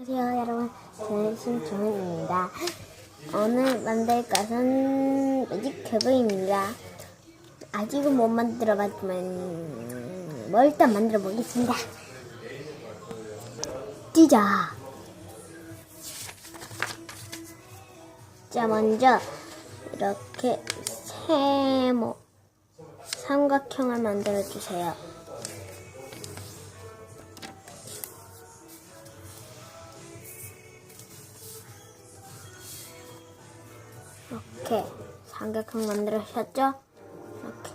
안녕하세요 여러분. 저는 신정은입니다. 오늘 만들 것은 매직 큐브입니다. 아직은 못 만들어 봤지만 뭐 일단 만들어 보겠습니다. 찢자. 자 먼저 이렇게 세모 삼각형을 만들어 주세요 이렇게 삼각형 만들으셨죠? 이렇게.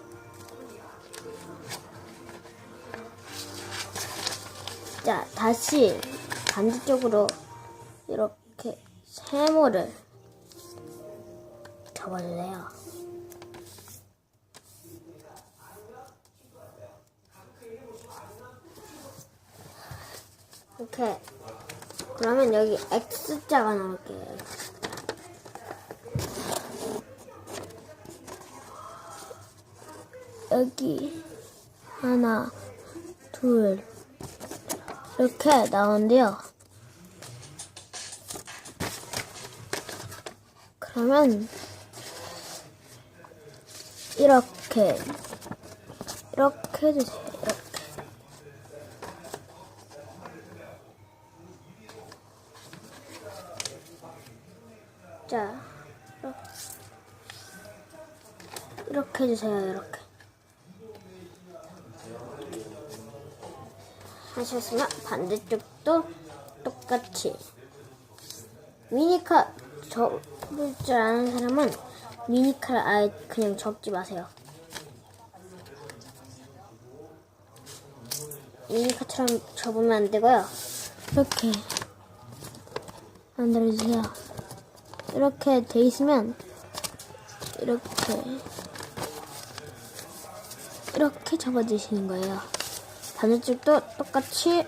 자, 다시 반대쪽으로 이렇게 세모를 접어주세요. 이렇게. 그러면 여기 X자가 나올게요. 여기 하나, 둘 이렇게 나오는데요. 그러면 이렇게 이렇게 해주세요. 이렇게. 자, 이렇게 해주세요. 이렇게. 하셨으면 반대쪽도 똑같이 미니카 접을 줄 아는 사람은 미니카를 아예 그냥 접지 마세요. 미니카처럼 접으면 안 되고요. 이렇게 만들어주세요. 이렇게 돼 있으면 이렇게 이렇게 접어주시는 거예요. 반대쪽도 똑같이.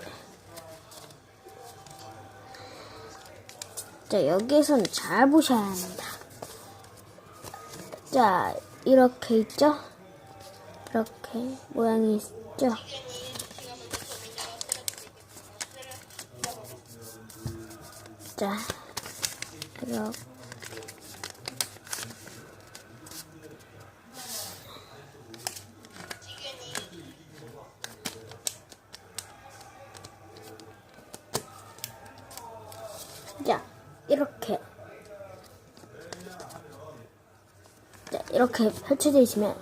자 여기에선 잘 보셔야 합니다. 자 이렇게 있죠? 이렇게 모양이 있죠? 자 이렇게 자, 이렇게. 자, 이렇게 펼쳐져 있으면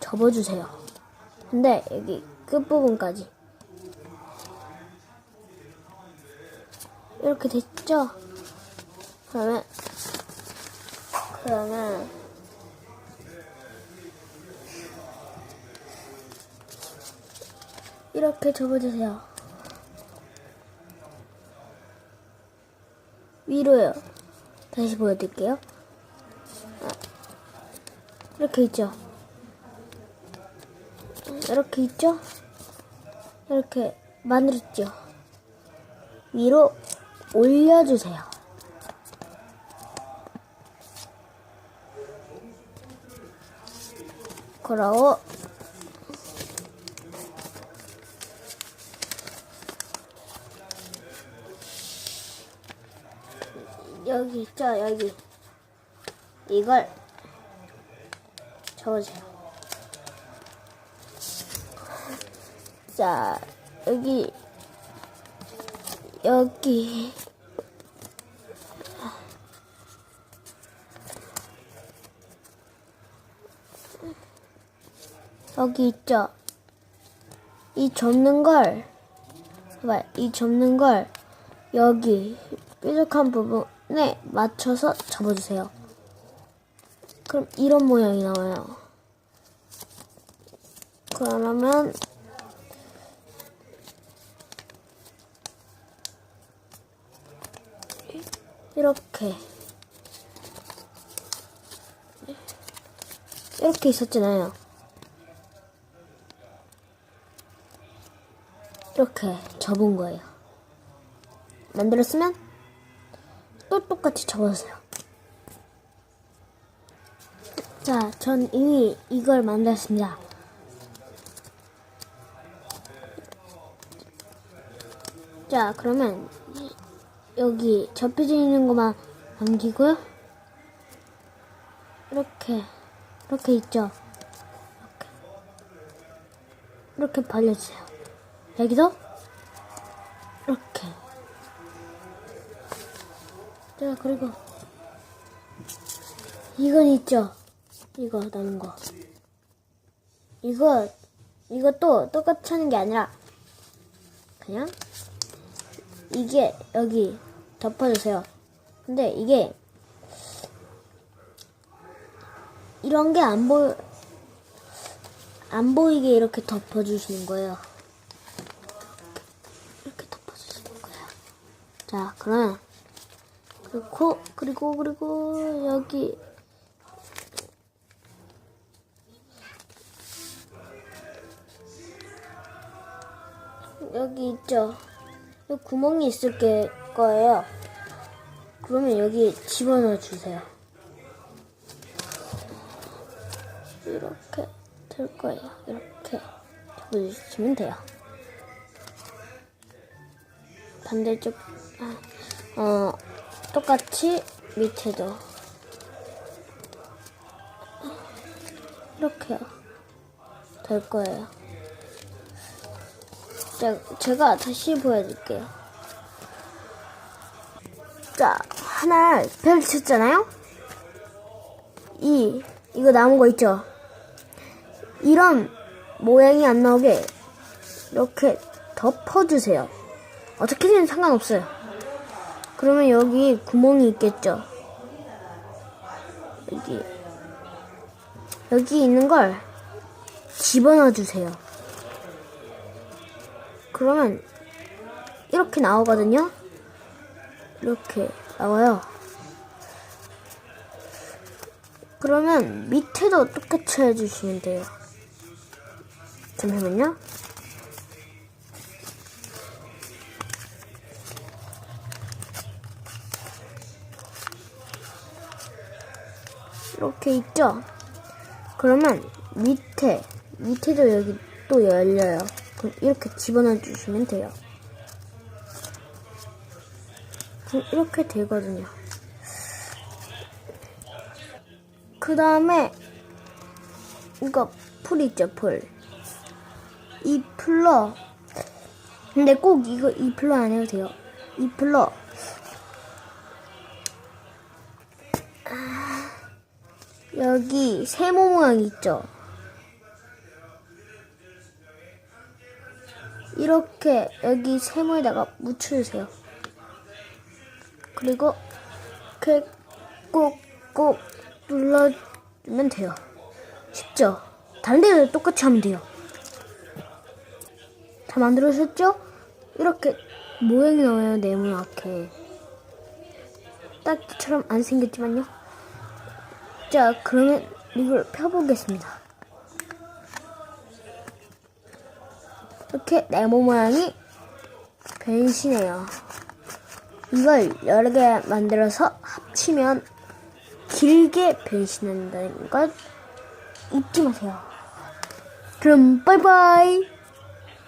접어주세요. 근데 여기 끝부분까지. 이렇게 됐죠? 그러면, 그러면, 이렇게 접어주세요. 위로요. 다시 보여드릴게요. 아, 이렇게 있죠? 이렇게 있죠? 이렇게 만들었죠? 위로 올려주세요. 그러고 여기 있죠 여기. 이걸 적으세요. 자 여기 여기. 여기 있죠. 이 접는 걸 봐봐, 이 접는 걸 여기 뾰족한 부분 에 맞춰서 접어주세요. 그럼 이런 모양이 나와요. 그러면 이렇게 이렇게 있었잖아요. 이렇게 접은 거예요. 만들었으면 또 똑같이 접어주세요. 자, 전 이미 이걸 만들었습니다. 자, 그러면 여기 접혀져 있는 것만 남기고요. 이렇게 이렇게 있죠. 이렇게 이렇게 벌려주세요. 여기도 자 그리고 이건 있죠. 이거 남은 거. 이거 이것도 똑같이 하는 게 아니라 그냥 이게 여기 덮어주세요. 근데 이게 이런 게 안 보여 안 보이게 이렇게 덮어주시는 거예요. 이렇게 덮어주시는 거예요. 자, 그러면 그리고 그리고 그리고 여기 여기 있죠. 여기 구멍이 있을 게 거예요. 그러면 여기 집어넣어 주세요. 이렇게 될 거예요. 이렇게 집어주시면 돼요. 반대쪽 아, 어 똑같이 밑에도 이렇게요. 될 거예요. 자, 제가 다시 보여드릴게요. 자, 하나 펼쳤잖아요? 이, 이거 남은 거 있죠? 이런 모양이 안 나오게 이렇게 덮어주세요. 어떻게든 상관없어요. 그러면 여기 구멍이 있겠죠? 여기, 여기 있는 걸 집어넣어 주세요. 그러면 이렇게 나오거든요. 이렇게 나와요. 그러면 밑에도 똑같이 해주시면 돼요. 잠시만요. 이렇게 있죠? 그러면 밑에, 밑에도 여기 또 열려요. 그럼 이렇게 집어넣어 주시면 돼요. 그럼 이렇게 되거든요. 그 다음에 이거 풀 있죠, 풀. 이 풀로 근데 꼭 이거 이 풀로 안 해도 돼요. 이 풀로 여기 세모 모양 있죠? 이렇게 여기 세모에다가 묻혀주세요. 그리고 꾹꾹 눌러주면 돼요. 쉽죠? 다른 데도 똑같이 하면 돼요. 다 만들어졌죠? 이렇게 모양이 나와요, 네모나게. 딱지처럼 안 생겼지만요. 자, 그러면 이걸 펴보겠습니다. 이렇게 네모 모양이 변신해요. 이걸 여러 개 만들어서 합치면 길게 변신한다는 걸 잊지 마세요. 그럼 빠이빠이.